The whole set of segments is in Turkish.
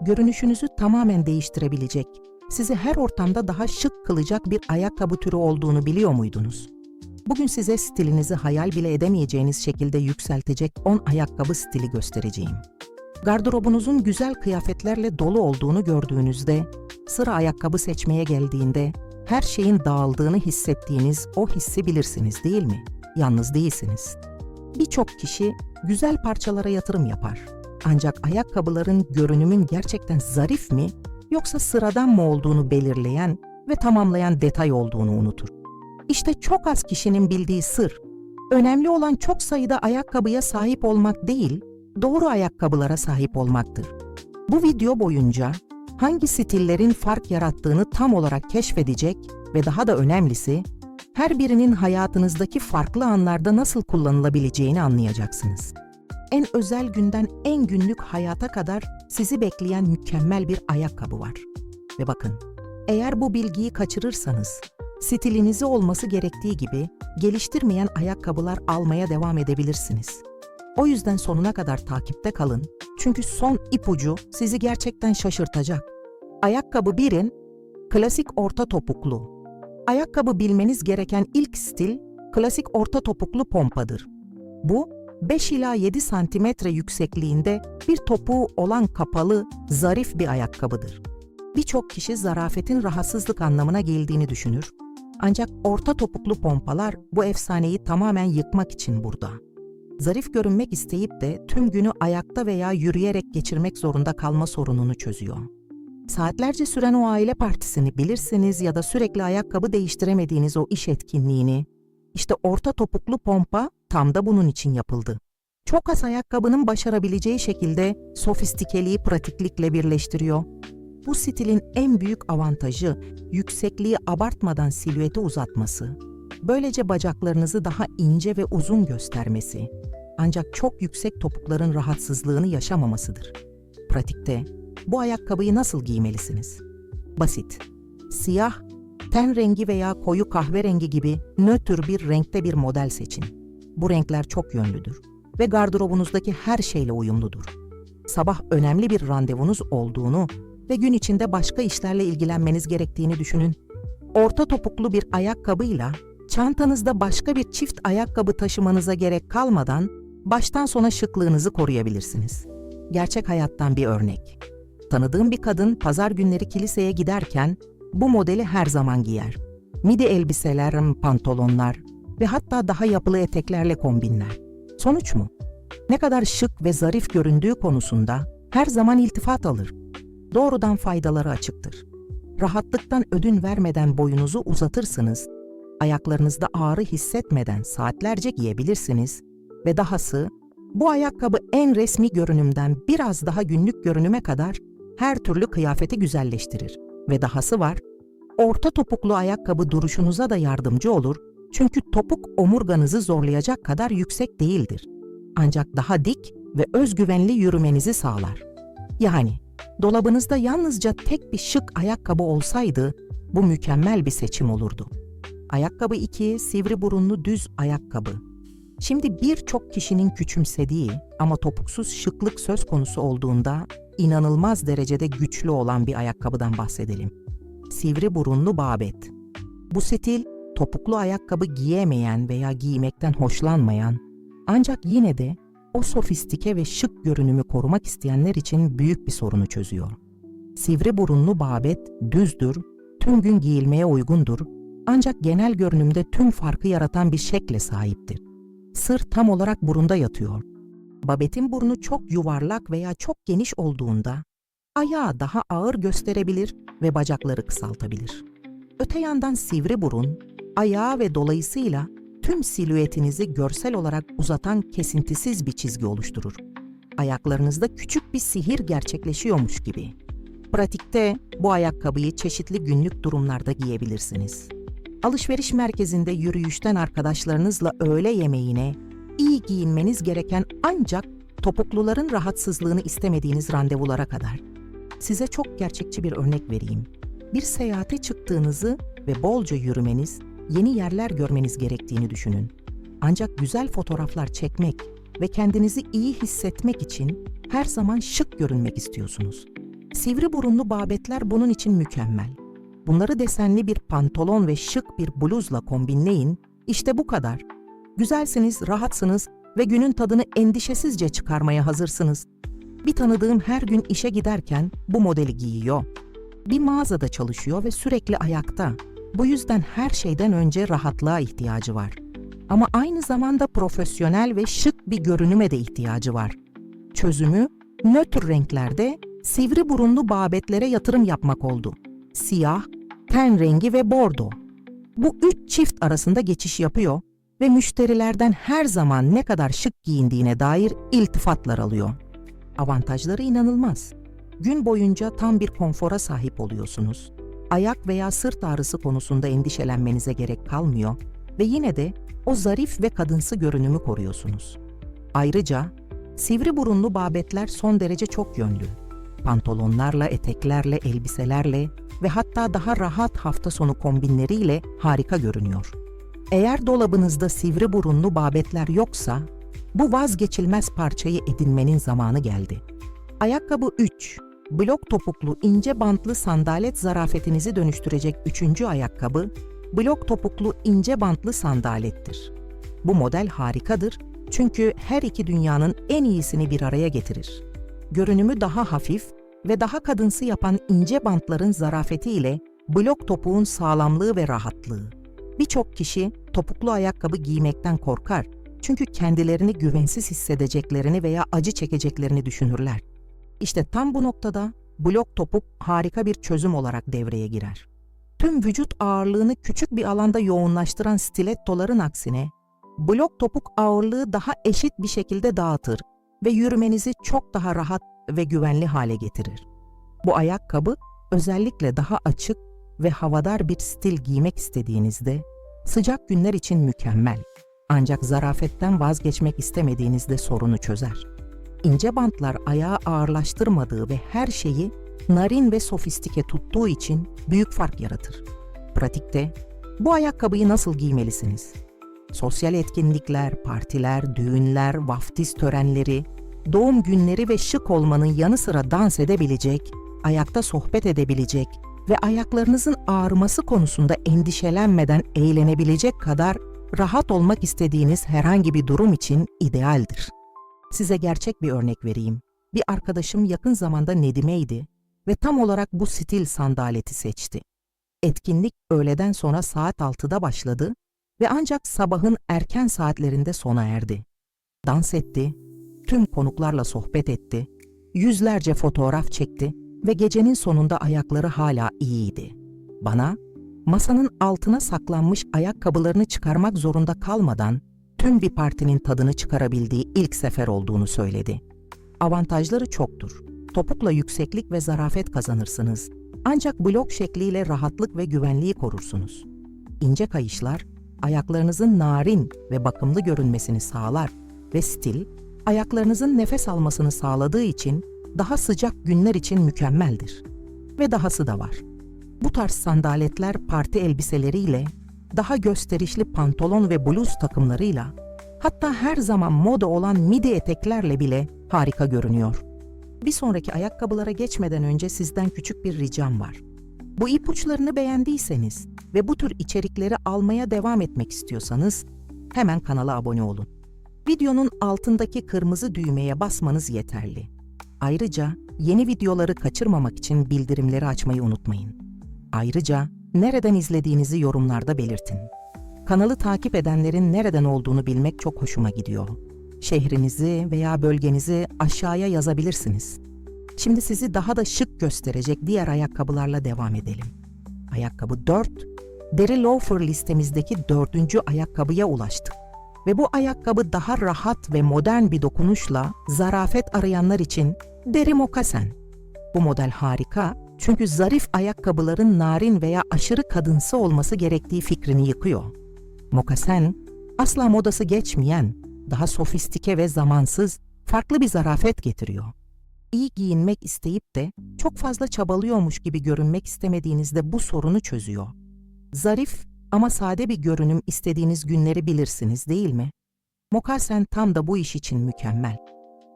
görünüşünüzü tamamen değiştirebilecek, sizi her ortamda daha şık kılacak bir ayakkabı türü olduğunu biliyor muydunuz? Bugün size stilinizi hayal bile edemeyeceğiniz şekilde yükseltecek 10 ayakkabı stili göstereceğim. Gardırobunuzun güzel kıyafetlerle dolu olduğunu gördüğünüzde, sıra ayakkabı seçmeye geldiğinde her şeyin dağıldığını hissettiğiniz o hissi bilirsiniz değil mi? Yalnız değilsiniz. Birçok kişi güzel parçalara yatırım yapar. Ancak ayakkabıların görünümün gerçekten zarif mi yoksa sıradan mı olduğunu belirleyen ve tamamlayan detay olduğunu unutur. İşte çok az kişinin bildiği sır. Önemli olan çok sayıda ayakkabıya sahip olmak değil, doğru ayakkabılara sahip olmaktır. Bu video boyunca hangi stillerin fark yarattığını tam olarak keşfedecek ve daha da önemlisi, her birinin hayatınızdaki farklı anlarda nasıl kullanılabileceğini anlayacaksınız. En özel günden en günlük hayata kadar sizi bekleyen mükemmel bir ayakkabı var. Ve bakın, eğer bu bilgiyi kaçırırsanız, stilinizi olması gerektiği gibi geliştirmeyen ayakkabılar almaya devam edebilirsiniz. O yüzden sonuna kadar takipte kalın çünkü son ipucu sizi gerçekten şaşırtacak. Ayakkabı 1'in klasik orta topuklu. Ayakkabı bilmeniz gereken ilk stil klasik orta topuklu pompadır. Bu 5 ila 7 santimetre yüksekliğinde bir topuğu olan kapalı, zarif bir ayakkabıdır. Birçok kişi zarafetin rahatsızlık anlamına geldiğini düşünür. Ancak orta topuklu pompalar bu efsaneyi tamamen yıkmak için burada. Zarif görünmek isteyip de tüm günü ayakta veya yürüyerek geçirmek zorunda kalma sorununu çözüyor. Saatlerce süren o aile partisini bilirsiniz ya da sürekli ayakkabı değiştiremediğiniz o iş etkinliğini. İşte orta topuklu pompa tam da bunun için yapıldı. Çok az ayakkabının başarabileceği şekilde sofistikeliği pratiklikle birleştiriyor. Bu stilin en büyük avantajı yüksekliği abartmadan silüeti uzatması. Böylece bacaklarınızı daha ince ve uzun göstermesi. Ancak çok yüksek topukların rahatsızlığını yaşamamasıdır. Pratikte bu ayakkabıyı nasıl giymelisiniz? Basit. Siyah, ten rengi veya koyu kahverengi gibi nötr bir renkte bir model seçin. Bu renkler çok yönlüdür ve gardırobunuzdaki her şeyle uyumludur. Sabah önemli bir randevunuz olduğunu ve gün içinde başka işlerle ilgilenmeniz gerektiğini düşünün. Orta topuklu bir ayakkabıyla çantanızda başka bir çift ayakkabı taşımanıza gerek kalmadan baştan sona şıklığınızı koruyabilirsiniz. Gerçek hayattan bir örnek. Tanıdığım bir kadın pazar günleri kiliseye giderken bu modeli her zaman giyer. Midi elbiseler, pantolonlar ve hatta daha yapılı eteklerle kombinler. Sonuç mu? Ne kadar şık ve zarif göründüğü konusunda her zaman iltifat alır. Doğrudan faydaları açıktır. Rahatlıktan ödün vermeden boyunuzu uzatırsınız, ayaklarınızda ağrı hissetmeden saatlerce giyebilirsiniz ve dahası bu ayakkabı en resmi görünümden biraz daha günlük görünüme kadar her türlü kıyafeti güzelleştirir. Ve dahası var, orta topuklu ayakkabı duruşunuza da yardımcı olur çünkü topuk omurganızı zorlayacak kadar yüksek değildir. Ancak daha dik ve özgüvenli yürümenizi sağlar. Yani dolabınızda yalnızca tek bir şık ayakkabı olsaydı bu mükemmel bir seçim olurdu. Ayakkabı 2 sivri burunlu düz ayakkabı. Şimdi birçok kişinin küçümsediği ama topuksuz şıklık söz konusu olduğunda inanılmaz derecede güçlü olan bir ayakkabıdan bahsedelim. Sivri burunlu babet. Bu stil topuklu ayakkabı giyemeyen veya giymekten hoşlanmayan ancak yine de o sofistike ve şık görünümü korumak isteyenler için büyük bir sorunu çözüyor. Sivri burunlu babet düzdür, tüm gün giyilmeye uygundur ancak genel görünümde tüm farkı yaratan bir şekle sahiptir. Sır tam olarak burunda yatıyor. Babetin burnu çok yuvarlak veya çok geniş olduğunda ayağı daha ağır gösterebilir ve bacakları kısaltabilir. Öte yandan sivri burun, ayağı ve dolayısıyla tüm silüetinizi görsel olarak uzatan kesintisiz bir çizgi oluşturur. Ayaklarınızda küçük bir sihir gerçekleşiyormuş gibi. Pratikte bu ayakkabıyı çeşitli günlük durumlarda giyebilirsiniz. Alışveriş merkezinde yürüyüşten arkadaşlarınızla öğle yemeğine, iyi giyinmeniz gereken ancak topukluların rahatsızlığını istemediğiniz randevulara kadar. Size çok gerçekçi bir örnek vereyim. Bir seyahate çıktığınızı ve bolca yürümeniz, yeni yerler görmeniz gerektiğini düşünün. Ancak güzel fotoğraflar çekmek ve kendinizi iyi hissetmek için her zaman şık görünmek istiyorsunuz. Sivri burunlu babetler bunun için mükemmel. Bunları desenli bir pantolon ve şık bir bluzla kombinleyin. İşte bu kadar. Güzelsiniz, rahatsınız ve günün tadını endişesizce çıkarmaya hazırsınız. Bir tanıdığım her gün işe giderken bu modeli giyiyor. Bir mağazada çalışıyor ve sürekli ayakta. Bu yüzden her şeyden önce rahatlığa ihtiyacı var. Ama aynı zamanda profesyonel ve şık bir görünüme de ihtiyacı var. Çözümü nötr renklerde sivri burunlu babetlere yatırım yapmak oldu. Siyah, ten rengi ve bordo. Bu üç çift arasında geçiş yapıyor ve müşterilerden her zaman ne kadar şık giyindiğine dair iltifatlar alıyor. Avantajları inanılmaz. Gün boyunca tam bir konfora sahip oluyorsunuz. Ayak veya sırt ağrısı konusunda endişelenmenize gerek kalmıyor ve yine de o zarif ve kadınsı görünümü koruyorsunuz. Ayrıca sivri burunlu babetler son derece çok yönlü. Pantolonlarla, eteklerle, elbiselerle ve hatta daha rahat hafta sonu kombinleriyle harika görünüyor. Eğer dolabınızda sivri burunlu babetler yoksa, bu vazgeçilmez parçayı edinmenin zamanı geldi. Ayakkabı 3. Blok topuklu ince bantlı sandalet zarafetinizi dönüştürecek üçüncü ayakkabı, blok topuklu ince bantlı sandalettir. Bu model harikadır çünkü her iki dünyanın en iyisini bir araya getirir. Görünümü daha hafif ve daha kadınsı yapan ince bantların zarafetiyle blok topuğun sağlamlığı ve rahatlığı. Birçok kişi topuklu ayakkabı giymekten korkar çünkü kendilerini güvensiz hissedeceklerini veya acı çekeceklerini düşünürler. İşte tam bu noktada blok topuk harika bir çözüm olarak devreye girer. Tüm vücut ağırlığını küçük bir alanda yoğunlaştıran stilettoların aksine, blok topuk ağırlığı daha eşit bir şekilde dağıtır ve yürümenizi çok daha rahat ve güvenli hale getirir. Bu ayakkabı özellikle daha açık ve havadar bir stil giymek istediğinizde sıcak günler için mükemmel. Ancak zarafetten vazgeçmek istemediğinizde sorunu çözer. İnce bantlar ayağı ağırlaştırmadığı ve her şeyi narin ve sofistike tuttuğu için büyük fark yaratır. Pratikte bu ayakkabıyı nasıl giymelisiniz? Sosyal etkinlikler, partiler, düğünler, vaftiz törenleri, doğum günleri ve şık olmanın yanı sıra dans edebilecek, ayakta sohbet edebilecek ve ayaklarınızın ağrıması konusunda endişelenmeden eğlenebilecek kadar rahat olmak istediğiniz herhangi bir durum için idealdir. Size gerçek bir örnek vereyim. Bir arkadaşım yakın zamanda Nedime'ydi ve tam olarak bu stil sandaleti seçti. Etkinlik öğleden sonra saat 6'da başladı ve ancak sabahın erken saatlerinde sona erdi. Dans etti, tüm konuklarla sohbet etti, yüzlerce fotoğraf çekti ve gecenin sonunda ayakları hala iyiydi. Bana, masanın altına saklanmış ayakkabılarını çıkarmak zorunda kalmadan tüm bir partinin tadını çıkarabildiği ilk sefer olduğunu söyledi. Avantajları çoktur. Topukla yükseklik ve zarafet kazanırsınız. Ancak blok şekliyle rahatlık ve güvenliği korursunuz. İnce kayışlar, ayaklarınızın narin ve bakımlı görünmesini sağlar ve stil, ayaklarınızın nefes almasını sağladığı için daha sıcak günler için mükemmeldir. Ve dahası da var. Bu tarz sandaletler parti elbiseleriyle, daha gösterişli pantolon ve bluz takımlarıyla, hatta her zaman moda olan midi eteklerle bile harika görünüyor. Bir sonraki ayakkabılara geçmeden önce sizden küçük bir ricam var. Bu ipuçlarını beğendiyseniz ve bu tür içerikleri almaya devam etmek istiyorsanız hemen kanala abone olun. Videonun altındaki kırmızı düğmeye basmanız yeterli. Ayrıca yeni videoları kaçırmamak için bildirimleri açmayı unutmayın. Ayrıca nereden izlediğinizi yorumlarda belirtin. Kanalı takip edenlerin nereden olduğunu bilmek çok hoşuma gidiyor. Şehrinizi veya bölgenizi aşağıya yazabilirsiniz. Şimdi sizi daha da şık gösterecek diğer ayakkabılarla devam edelim. Ayakkabı 4, deri loafer listemizdeki dördüncü ayakkabıya ulaştık. Ve bu ayakkabı daha rahat ve modern bir dokunuşla zarafet arayanlar için deri mokasen. Bu model harika çünkü zarif ayakkabıların narin veya aşırı kadınsı olması gerektiği fikrini yıkıyor. Mokasen, asla modası geçmeyen, daha sofistike ve zamansız, farklı bir zarafet getiriyor. İyi giyinmek isteyip de çok fazla çabalıyormuş gibi görünmek istemediğinizde bu sorunu çözüyor. Zarif ama sade bir görünüm istediğiniz günleri bilirsiniz değil mi? Mokasen tam da bu iş için mükemmel.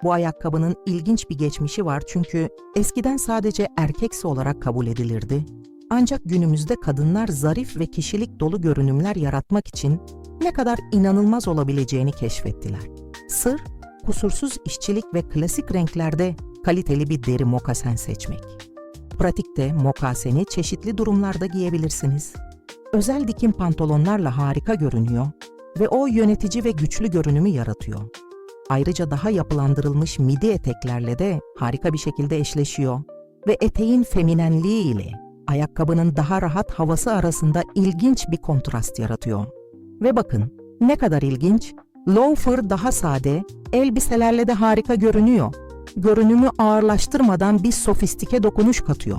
Bu ayakkabının ilginç bir geçmişi var çünkü eskiden sadece erkeksi olarak kabul edilirdi. Ancak günümüzde kadınlar zarif ve kişilik dolu görünümler yaratmak için ne kadar inanılmaz olabileceğini keşfettiler. Sır, kusursuz işçilik ve klasik renklerde kaliteli bir deri mokasen seçmek. Pratikte mokaseni çeşitli durumlarda giyebilirsiniz. Özel dikim pantolonlarla harika görünüyor ve o yönetici ve güçlü görünümü yaratıyor. Ayrıca daha yapılandırılmış midi eteklerle de harika bir şekilde eşleşiyor ve eteğin feminenliği ile ayakkabının daha rahat havası arasında ilginç bir kontrast yaratıyor. Ve bakın ne kadar ilginç, loafer daha sade, elbiselerle de harika görünüyor. Görünümü ağırlaştırmadan bir sofistike dokunuş katıyor.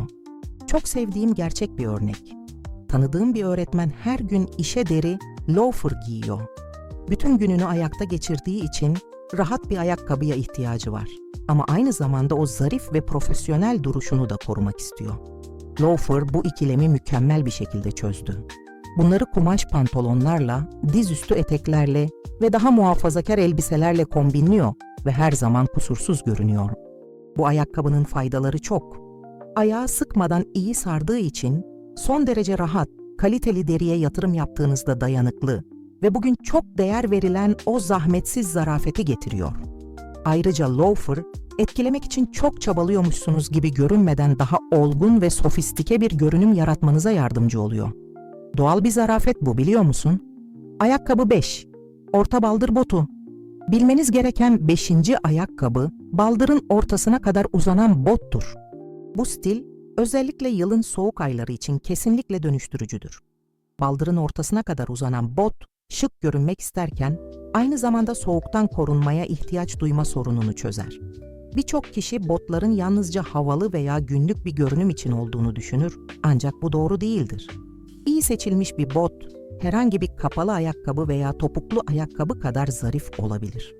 Çok sevdiğim gerçek bir örnek. Tanıdığım bir öğretmen her gün işe deri loafer giyiyor. Bütün gününü ayakta geçirdiği için rahat bir ayakkabıya ihtiyacı var. Ama aynı zamanda o zarif ve profesyonel duruşunu da korumak istiyor. Loafer bu ikilemi mükemmel bir şekilde çözdü. Bunları kumaş pantolonlarla, dizüstü eteklerle ve daha muhafazakar elbiselerle kombinliyor ve her zaman kusursuz görünüyor. Bu ayakkabının faydaları çok. Ayağı sıkmadan iyi sardığı için son derece rahat, kaliteli deriye yatırım yaptığınızda dayanıklı ve bugün çok değer verilen o zahmetsiz zarafeti getiriyor. Ayrıca loafer, etkilemek için çok çabalıyormuşsunuz gibi görünmeden daha olgun ve sofistike bir görünüm yaratmanıza yardımcı oluyor. Doğal bir zarafet bu biliyor musun? Ayakkabı 5. Orta baldır botu. Bilmeniz gereken 5. ayakkabı, baldırın ortasına kadar uzanan bottur. Bu stil, özellikle yılın soğuk ayları için kesinlikle dönüştürücüdür. Baldırın ortasına kadar uzanan bot, şık görünmek isterken, aynı zamanda soğuktan korunmaya ihtiyaç duyma sorununu çözer. Birçok kişi botların yalnızca havalı veya günlük bir görünüm için olduğunu düşünür, ancak bu doğru değildir. İyi seçilmiş bir bot, herhangi bir kapalı ayakkabı veya topuklu ayakkabı kadar zarif olabilir.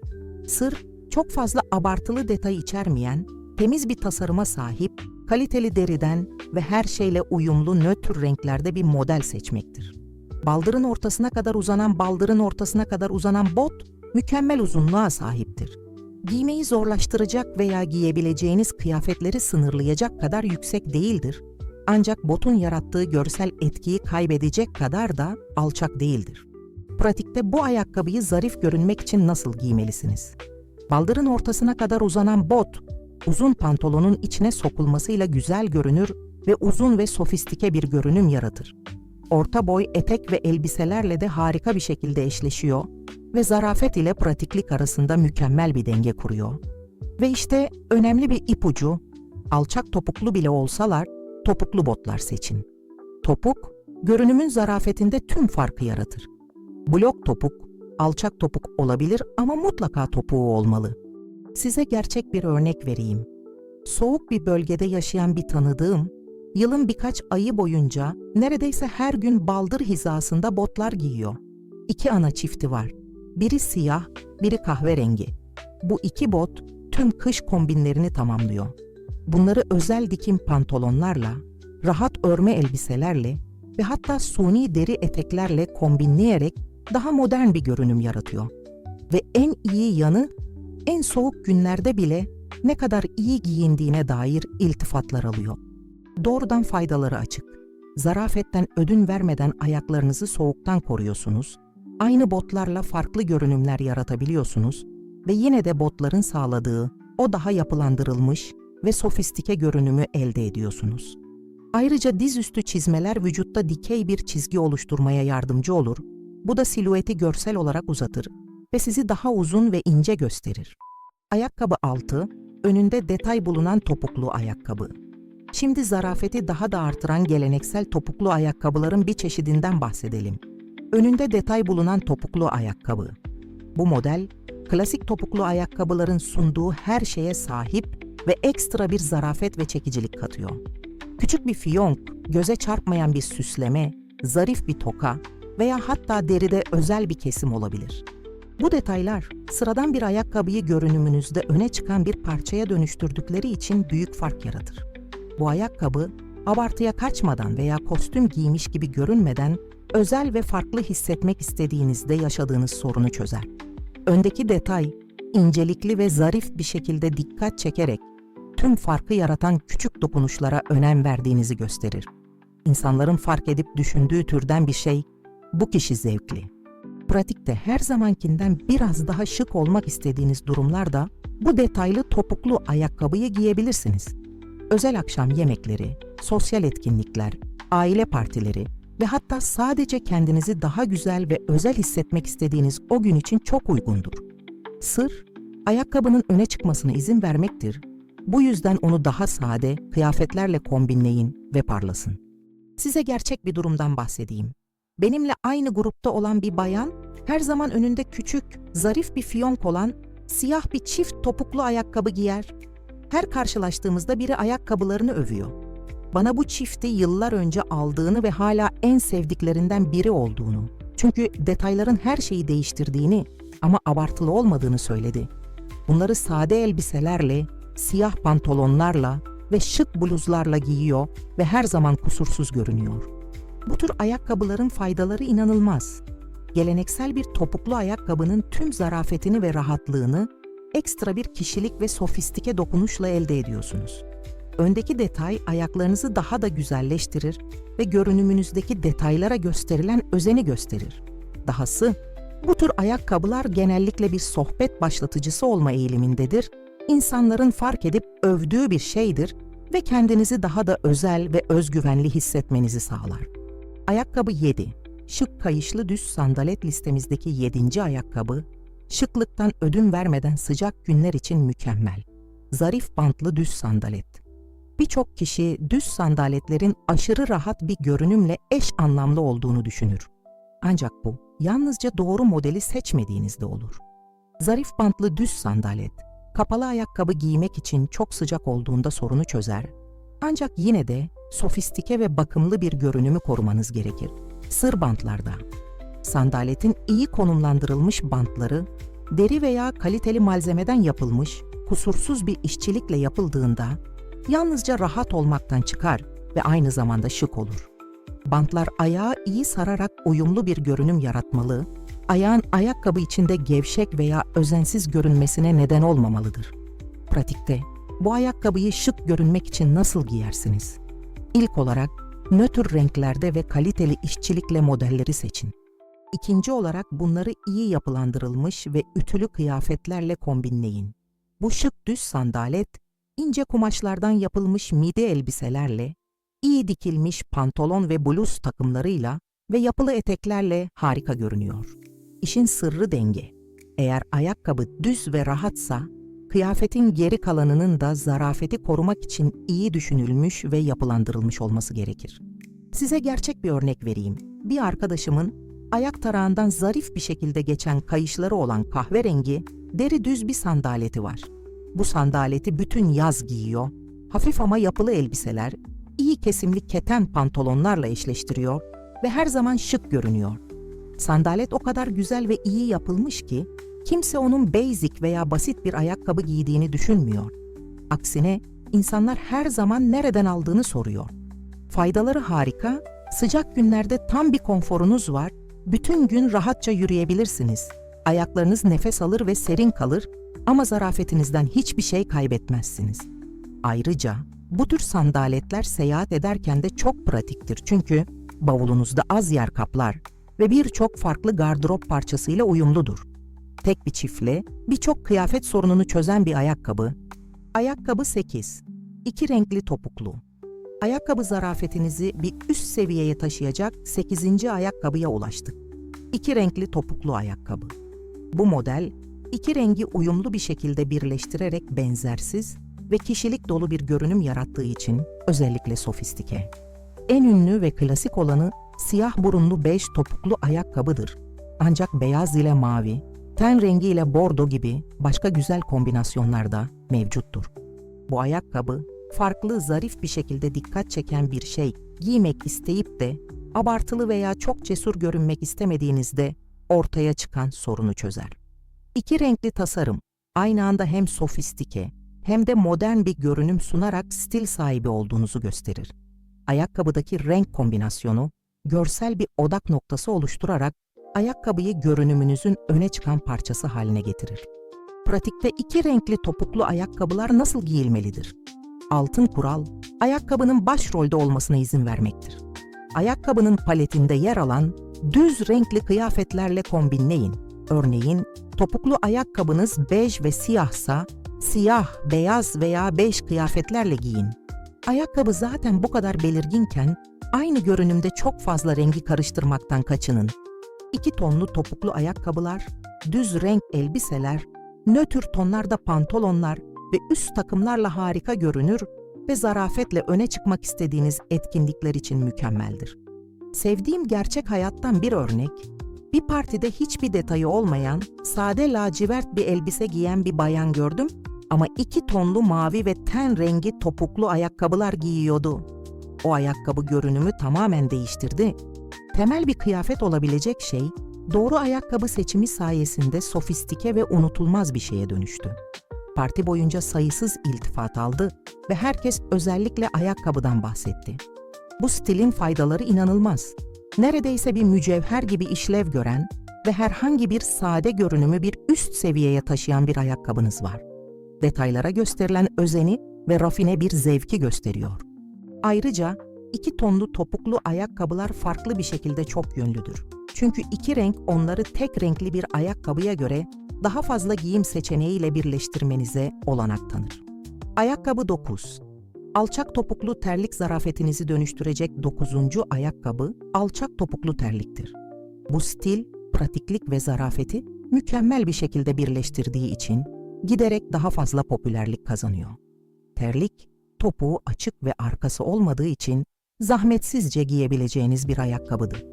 Sır, çok fazla abartılı detay içermeyen, temiz bir tasarıma sahip, kaliteli deriden ve her şeyle uyumlu nötr renklerde bir model seçmektir. Baldırın ortasına kadar uzanan baldırın ortasına kadar uzanan bot, mükemmel uzunluğa sahiptir. Giymeyi zorlaştıracak veya giyebileceğiniz kıyafetleri sınırlayacak kadar yüksek değildir ancak botun yarattığı görsel etkiyi kaybedecek kadar da alçak değildir. Pratikte bu ayakkabıyı zarif görünmek için nasıl giymelisiniz? Baldırın ortasına kadar uzanan bot, uzun pantolonun içine sokulmasıyla güzel görünür ve uzun ve sofistike bir görünüm yaratır. Orta boy etek ve elbiselerle de harika bir şekilde eşleşiyor ve zarafet ile pratiklik arasında mükemmel bir denge kuruyor. Ve işte önemli bir ipucu, alçak topuklu bile olsalar topuklu botlar seçin. Topuk, görünümün zarafetinde tüm farkı yaratır. Blok topuk, alçak topuk olabilir ama mutlaka topuğu olmalı. Size gerçek bir örnek vereyim. Soğuk bir bölgede yaşayan bir tanıdığım, yılın birkaç ayı boyunca neredeyse her gün baldır hizasında botlar giyiyor. İki ana çifti var. Biri siyah, biri kahverengi. Bu iki bot tüm kış kombinlerini tamamlıyor. Bunları özel dikim pantolonlarla, rahat örme elbiselerle ve hatta suni deri eteklerle kombinleyerek daha modern bir görünüm yaratıyor. Ve en iyi yanı en soğuk günlerde bile ne kadar iyi giyindiğine dair iltifatlar alıyor. Doğrudan faydaları açık. Zarafetten ödün vermeden ayaklarınızı soğuktan koruyorsunuz. Aynı botlarla farklı görünümler yaratabiliyorsunuz ve yine de botların sağladığı o daha yapılandırılmış ve sofistike görünümü elde ediyorsunuz. Ayrıca dizüstü çizmeler vücutta dikey bir çizgi oluşturmaya yardımcı olur. Bu da silüeti görsel olarak uzatır ve sizi daha uzun ve ince gösterir. Ayakkabı altı, önünde detay bulunan topuklu ayakkabı. Şimdi zarafeti daha da artıran geleneksel topuklu ayakkabıların bir çeşidinden bahsedelim. Önünde detay bulunan topuklu ayakkabı. Bu model, klasik topuklu ayakkabıların sunduğu her şeye sahip ve ekstra bir zarafet ve çekicilik katıyor. Küçük bir fiyonk, göze çarpmayan bir süsleme, zarif bir toka veya hatta deride özel bir kesim olabilir. Bu detaylar sıradan bir ayakkabıyı görünümünüzde öne çıkan bir parçaya dönüştürdükleri için büyük fark yaratır. Bu ayakkabı abartıya kaçmadan veya kostüm giymiş gibi görünmeden özel ve farklı hissetmek istediğinizde yaşadığınız sorunu çözer. Öndeki detay incelikli ve zarif bir şekilde dikkat çekerek tüm farkı yaratan küçük dokunuşlara önem verdiğinizi gösterir. İnsanların fark edip düşündüğü türden bir şey, bu kişi zevkli. Pratikte her zamankinden biraz daha şık olmak istediğiniz durumlarda bu detaylı topuklu ayakkabıyı giyebilirsiniz. Özel akşam yemekleri, sosyal etkinlikler, aile partileri ve hatta sadece kendinizi daha güzel ve özel hissetmek istediğiniz o gün için çok uygundur. Sır, ayakkabının öne çıkmasına izin vermektir. Bu yüzden onu daha sade kıyafetlerle kombinleyin ve parlasın. Size gerçek bir durumdan bahsedeyim. Benimle aynı grupta olan bir bayan, her zaman önünde küçük, zarif bir fiyonk olan siyah bir çift topuklu ayakkabı giyer. Her karşılaştığımızda biri ayakkabılarını övüyor. Bana bu çifti yıllar önce aldığını ve hala en sevdiklerinden biri olduğunu, çünkü detayların her şeyi değiştirdiğini ama abartılı olmadığını söyledi. Bunları sade elbiselerle, siyah pantolonlarla ve şık bluzlarla giyiyor ve her zaman kusursuz görünüyor. Bu tür ayakkabıların faydaları inanılmaz. Geleneksel bir topuklu ayakkabının tüm zarafetini ve rahatlığını ekstra bir kişilik ve sofistike dokunuşla elde ediyorsunuz. Öndeki detay ayaklarınızı daha da güzelleştirir ve görünümünüzdeki detaylara gösterilen özeni gösterir. Dahası bu tür ayakkabılar genellikle bir sohbet başlatıcısı olma eğilimindedir. İnsanların fark edip övdüğü bir şeydir ve kendinizi daha da özel ve özgüvenli hissetmenizi sağlar. Ayakkabı 7. Şık kayışlı düz sandalet listemizdeki 7. ayakkabı, şıklıktan ödün vermeden sıcak günler için mükemmel. Zarif bantlı düz sandalet. Birçok kişi düz sandaletlerin aşırı rahat bir görünümle eş anlamlı olduğunu düşünür. Ancak bu yalnızca doğru modeli seçmediğinizde olur. Zarif bantlı düz sandalet, kapalı ayakkabı giymek için çok sıcak olduğunda sorunu çözer. Ancak yine de sofistike ve bakımlı bir görünümü korumanız gerekir. Sır bantlarda. Sandaletin iyi konumlandırılmış bantları, deri veya kaliteli malzemeden yapılmış, kusursuz bir işçilikle yapıldığında yalnızca rahat olmaktan çıkar ve aynı zamanda şık olur. Bantlar ayağı iyi sararak uyumlu bir görünüm yaratmalı, ayağın ayakkabı içinde gevşek veya özensiz görünmesine neden olmamalıdır. Pratikte bu ayakkabıyı şık görünmek için nasıl giyersiniz? İlk olarak nötr renklerde ve kaliteli işçilikle modelleri seçin. İkinci olarak bunları iyi yapılandırılmış ve ütülü kıyafetlerle kombinleyin. Bu şık düz sandalet, ince kumaşlardan yapılmış midi elbiselerle, iyi dikilmiş pantolon ve bluz takımlarıyla ve yapılı eteklerle harika görünüyor. İşin sırrı denge. Eğer ayakkabı düz ve rahatsa, kıyafetin geri kalanının da zarafeti korumak için iyi düşünülmüş ve yapılandırılmış olması gerekir. Size gerçek bir örnek vereyim. Bir arkadaşımın ayak tarağından zarif bir şekilde geçen kayışları olan kahverengi, deri düz bir sandaleti var. Bu sandaleti bütün yaz giyiyor, hafif ama yapılı elbiseler, iyi kesimli keten pantolonlarla eşleştiriyor ve her zaman şık görünüyor. Sandalet o kadar güzel ve iyi yapılmış ki kimse onun basic veya basit bir ayakkabı giydiğini düşünmüyor. Aksine insanlar her zaman nereden aldığını soruyor. Faydaları harika, sıcak günlerde tam bir konforunuz var, bütün gün rahatça yürüyebilirsiniz. Ayaklarınız nefes alır ve serin kalır ama zarafetinizden hiçbir şey kaybetmezsiniz. Ayrıca bu tür sandaletler seyahat ederken de çok pratiktir çünkü bavulunuzda az yer kaplar ve birçok farklı gardırop parçasıyla uyumludur. Tek bir çiftle birçok kıyafet sorununu çözen bir ayakkabı. Ayakkabı 8. İki renkli topuklu. Ayakkabı zarafetinizi bir üst seviyeye taşıyacak 8. ayakkabıya ulaştık. İki renkli topuklu ayakkabı. Bu model iki rengi uyumlu bir şekilde birleştirerek benzersiz ve kişilik dolu bir görünüm yarattığı için özellikle sofistike. En ünlü ve klasik olanı siyah burunlu bej topuklu ayakkabıdır. Ancak beyaz ile mavi, ten rengi ile bordo gibi başka güzel kombinasyonlar da mevcuttur. Bu ayakkabı farklı, zarif bir şekilde dikkat çeken bir şey giymek isteyip de abartılı veya çok cesur görünmek istemediğinizde ortaya çıkan sorunu çözer. İki renkli tasarım aynı anda hem sofistike hem de modern bir görünüm sunarak stil sahibi olduğunuzu gösterir. Ayakkabıdaki renk kombinasyonu görsel bir odak noktası oluşturarak ayakkabıyı görünümünüzün öne çıkan parçası haline getirir. pratikte iki renkli topuklu ayakkabılar nasıl giyilmelidir? Altın kural, ayakkabının başrolde olmasına izin vermektir. Ayakkabının paletinde yer alan düz renkli kıyafetlerle kombinleyin. Örneğin, topuklu ayakkabınız bej ve siyahsa, siyah, beyaz veya bej kıyafetlerle giyin. Ayakkabı zaten bu kadar belirginken, aynı görünümde çok fazla rengi karıştırmaktan kaçının. İki tonlu topuklu ayakkabılar, düz renk elbiseler, nötr tonlarda pantolonlar ve üst takımlarla harika görünür ve zarafetle öne çıkmak istediğiniz etkinlikler için mükemmeldir. Sevdiğim gerçek hayattan bir örnek, bir partide hiçbir detayı olmayan, sade lacivert bir elbise giyen bir bayan gördüm ama iki tonlu mavi ve ten rengi topuklu ayakkabılar giyiyordu. O ayakkabı görünümü tamamen değiştirdi. Temel bir kıyafet olabilecek şey, doğru ayakkabı seçimi sayesinde sofistike ve unutulmaz bir şeye dönüştü. Parti boyunca sayısız iltifat aldı ve herkes özellikle ayakkabıdan bahsetti. Bu stilin faydaları inanılmaz. Neredeyse bir mücevher gibi işlev gören ve herhangi bir sade görünümü bir üst seviyeye taşıyan bir ayakkabınız var. Detaylara gösterilen özeni ve rafine bir zevki gösteriyor. Ayrıca iki tonlu topuklu ayakkabılar farklı bir şekilde çok yönlüdür. Çünkü iki renk onları tek renkli bir ayakkabıya göre daha fazla giyim seçeneğiyle birleştirmenize olanak tanır. Ayakkabı 9. Alçak topuklu terlik zarafetinizi dönüştürecek 9. ayakkabı alçak topuklu terliktir. Bu stil, pratiklik ve zarafeti mükemmel bir şekilde birleştirdiği için giderek daha fazla popülerlik kazanıyor. Terlik, topuğu açık ve arkası olmadığı için zahmetsizce giyebileceğiniz bir ayakkabıdır.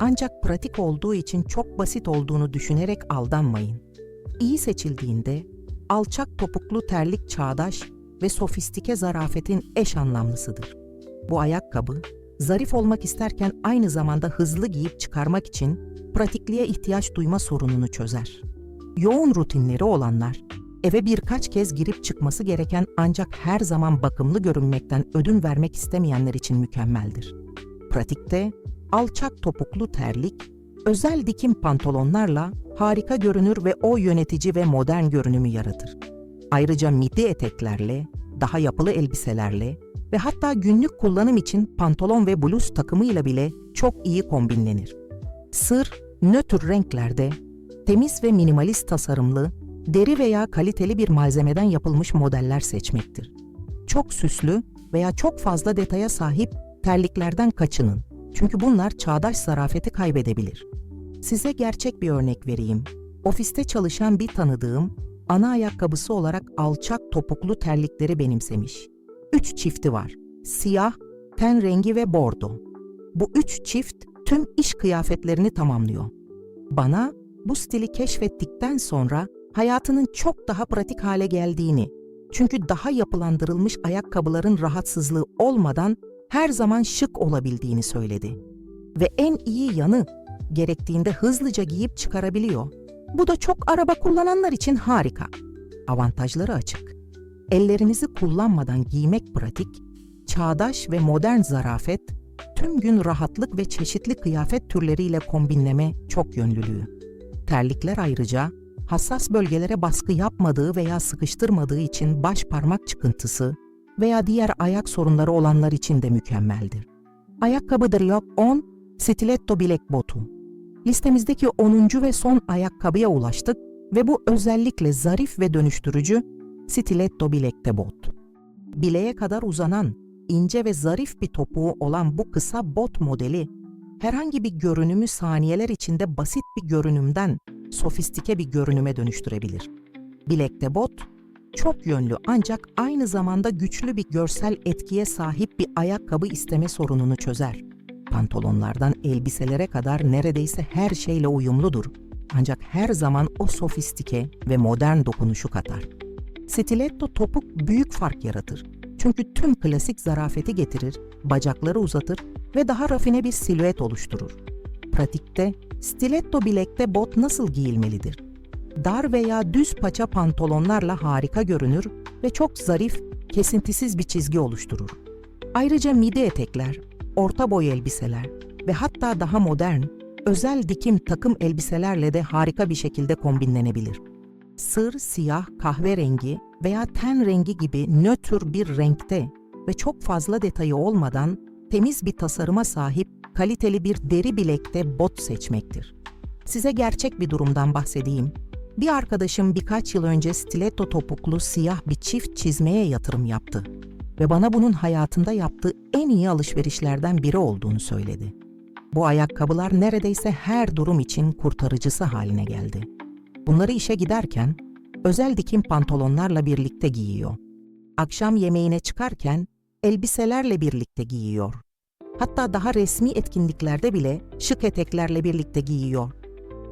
Ancak pratik olduğu için çok basit olduğunu düşünerek aldanmayın. İyi seçildiğinde alçak topuklu terlik çağdaş ve sofistike zarafetin eş anlamlısıdır. Bu ayakkabı, zarif olmak isterken aynı zamanda hızlı giyip çıkarmak için pratikliğe ihtiyaç duyma sorununu çözer. Yoğun rutinleri olanlar, eve birkaç kez girip çıkması gereken ancak her zaman bakımlı görünmekten ödün vermek istemeyenler için mükemmeldir. Pratikte alçak topuklu terlik, özel dikim pantolonlarla harika görünür ve o yönetici ve modern görünümü yaratır. Ayrıca midi eteklerle, daha yapılı elbiselerle ve hatta günlük kullanım için pantolon ve bluz takımıyla bile çok iyi kombinlenir. Sır, nötr renklerde, temiz ve minimalist tasarımlı, deri veya kaliteli bir malzemeden yapılmış modeller seçmektir. Çok süslü veya çok fazla detaya sahip terliklerden kaçının. Çünkü bunlar çağdaş zarafeti kaybedebilir. Size gerçek bir örnek vereyim. Ofiste çalışan bir tanıdığım, ana ayakkabısı olarak alçak topuklu terlikleri benimsemiş. Üç çifti var. Siyah, ten rengi ve bordo. Bu üç çift tüm iş kıyafetlerini tamamlıyor. Bana bu stili keşfettikten sonra hayatının çok daha pratik hale geldiğini, çünkü daha yapılandırılmış ayakkabıların rahatsızlığı olmadan her zaman şık olabildiğini söyledi. Ve en iyi yanı gerektiğinde hızlıca giyip çıkarabiliyor. Bu da çok araba kullananlar için harika. Avantajları açık. Ellerinizi kullanmadan giymek pratik, çağdaş ve modern zarafet, tüm gün rahatlık ve çeşitli kıyafet türleriyle kombinleme çok yönlülüğü. Terlikler ayrıca hassas bölgelere baskı yapmadığı veya sıkıştırmadığı için baş parmak çıkıntısı veya diğer ayak sorunları olanlar için de mükemmeldir. Ayakkabı Dryok 10 Stiletto bilek botu. Listemizdeki 10. ve son ayakkabıya ulaştık ve bu özellikle zarif ve dönüştürücü stiletto bilekte bot. Bileğe kadar uzanan, ince ve zarif bir topuğu olan bu kısa bot modeli herhangi bir görünümü saniyeler içinde basit bir görünümden sofistike bir görünüme dönüştürebilir. Bilekte bot, çok yönlü ancak aynı zamanda güçlü bir görsel etkiye sahip bir ayakkabı isteme sorununu çözer. Pantolonlardan elbiselere kadar neredeyse her şeyle uyumludur. Ancak her zaman o sofistike ve modern dokunuşu katar. Stiletto topuk büyük fark yaratır. Çünkü tüm klasik zarafeti getirir, bacakları uzatır ve daha rafine bir silüet oluşturur. Pratikte stiletto bilekte bot nasıl giyilmelidir? Dar veya düz paça pantolonlarla harika görünür ve çok zarif, kesintisiz bir çizgi oluşturur. Ayrıca midi etekler, orta boy elbiseler ve hatta daha modern, özel dikim takım elbiselerle de harika bir şekilde kombinlenebilir. Sır, siyah, kahverengi veya ten rengi gibi nötr bir renkte ve çok fazla detayı olmadan temiz bir tasarıma sahip kaliteli bir deri bilekte bot seçmektir. Size gerçek bir durumdan bahsedeyim. Bir arkadaşım birkaç yıl önce stiletto topuklu siyah bir çift çizmeye yatırım yaptı ve bana bunun hayatında yaptığı en iyi alışverişlerden biri olduğunu söyledi. Bu ayakkabılar neredeyse her durum için kurtarıcısı haline geldi. Bunları işe giderken özel dikim pantolonlarla birlikte giyiyor. Akşam yemeğine çıkarken elbiselerle birlikte giyiyor. Hatta daha resmi etkinliklerde bile şık eteklerle birlikte giyiyor.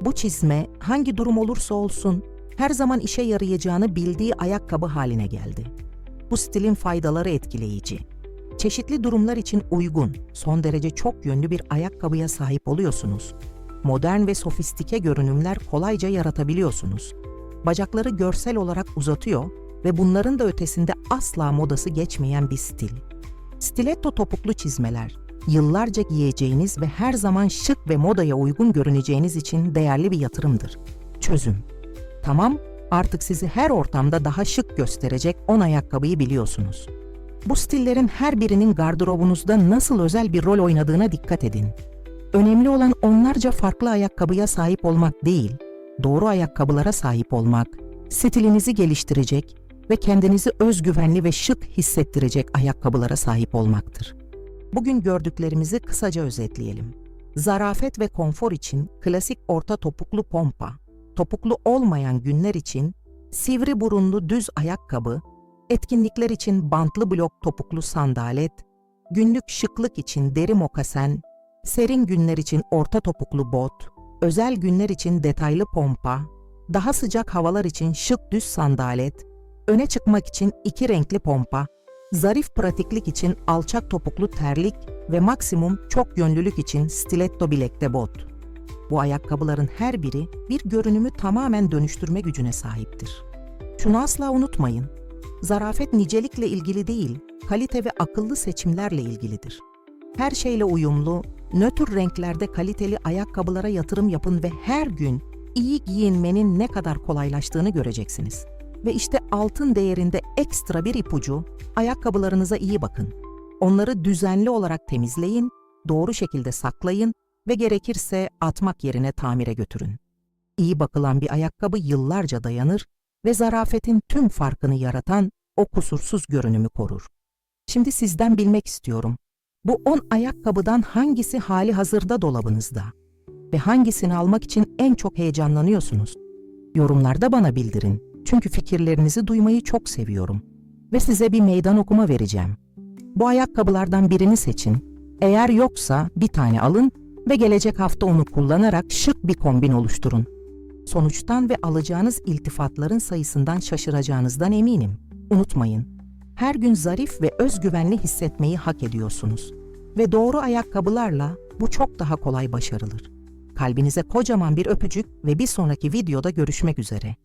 Bu çizme hangi durum olursa olsun her zaman işe yarayacağını bildiği ayakkabı haline geldi. Bu stilin faydaları etkileyici. Çeşitli durumlar için uygun, son derece çok yönlü bir ayakkabıya sahip oluyorsunuz. Modern ve sofistike görünümler kolayca yaratabiliyorsunuz. Bacakları görsel olarak uzatıyor ve bunların da ötesinde asla modası geçmeyen bir stil. Stiletto topuklu çizmeler, yıllarca giyeceğiniz ve her zaman şık ve modaya uygun görüneceğiniz için değerli bir yatırımdır. Çözüm. Tamam, artık sizi her ortamda daha şık gösterecek 10 ayakkabıyı biliyorsunuz. Bu stillerin her birinin gardırobunuzda nasıl özel bir rol oynadığına dikkat edin. Önemli olan onlarca farklı ayakkabıya sahip olmak değil, doğru ayakkabılara sahip olmak, stilinizi geliştirecek ve kendinizi özgüvenli ve şık hissettirecek ayakkabılara sahip olmaktır. Bugün gördüklerimizi kısaca özetleyelim. Zarafet ve konfor için klasik orta topuklu pompa, topuklu olmayan günler için sivri burunlu düz ayakkabı, etkinlikler için bantlı blok topuklu sandalet, günlük şıklık için deri mokasen, serin günler için orta topuklu bot, özel günler için detaylı pompa, daha sıcak havalar için şık düz sandalet, öne çıkmak için iki renkli pompa, zarif pratiklik için alçak topuklu terlik ve maksimum çok yönlülük için stiletto bilekte bot. Bu ayakkabıların her biri bir görünümü tamamen dönüştürme gücüne sahiptir. Şunu asla unutmayın. Zarafet nicelikle ilgili değil, kalite ve akıllı seçimlerle ilgilidir. Her şeyle uyumlu, nötr renklerde kaliteli ayakkabılara yatırım yapın ve her gün iyi giyinmenin ne kadar kolaylaştığını göreceksiniz. Ve işte altın değerinde ekstra bir ipucu, ayakkabılarınıza iyi bakın. Onları düzenli olarak temizleyin, doğru şekilde saklayın ve gerekirse atmak yerine tamire götürün. İyi bakılan bir ayakkabı yıllarca dayanır ve zarafetin tüm farkını yaratan o kusursuz görünümü korur. Şimdi sizden bilmek istiyorum. Bu 10 ayakkabıdan hangisi hali hazırda dolabınızda? Ve hangisini almak için en çok heyecanlanıyorsunuz? Yorumlarda bana bildirin. Çünkü fikirlerinizi duymayı çok seviyorum. Ve size bir meydan okuma vereceğim. Bu ayakkabılardan birini seçin. Eğer yoksa bir tane alın ve gelecek hafta onu kullanarak şık bir kombin oluşturun. Sonuçtan ve alacağınız iltifatların sayısından şaşıracağınızdan eminim. Unutmayın, her gün zarif ve özgüvenli hissetmeyi hak ediyorsunuz. Ve doğru ayakkabılarla bu çok daha kolay başarılır. Kalbinize kocaman bir öpücük ve bir sonraki videoda görüşmek üzere.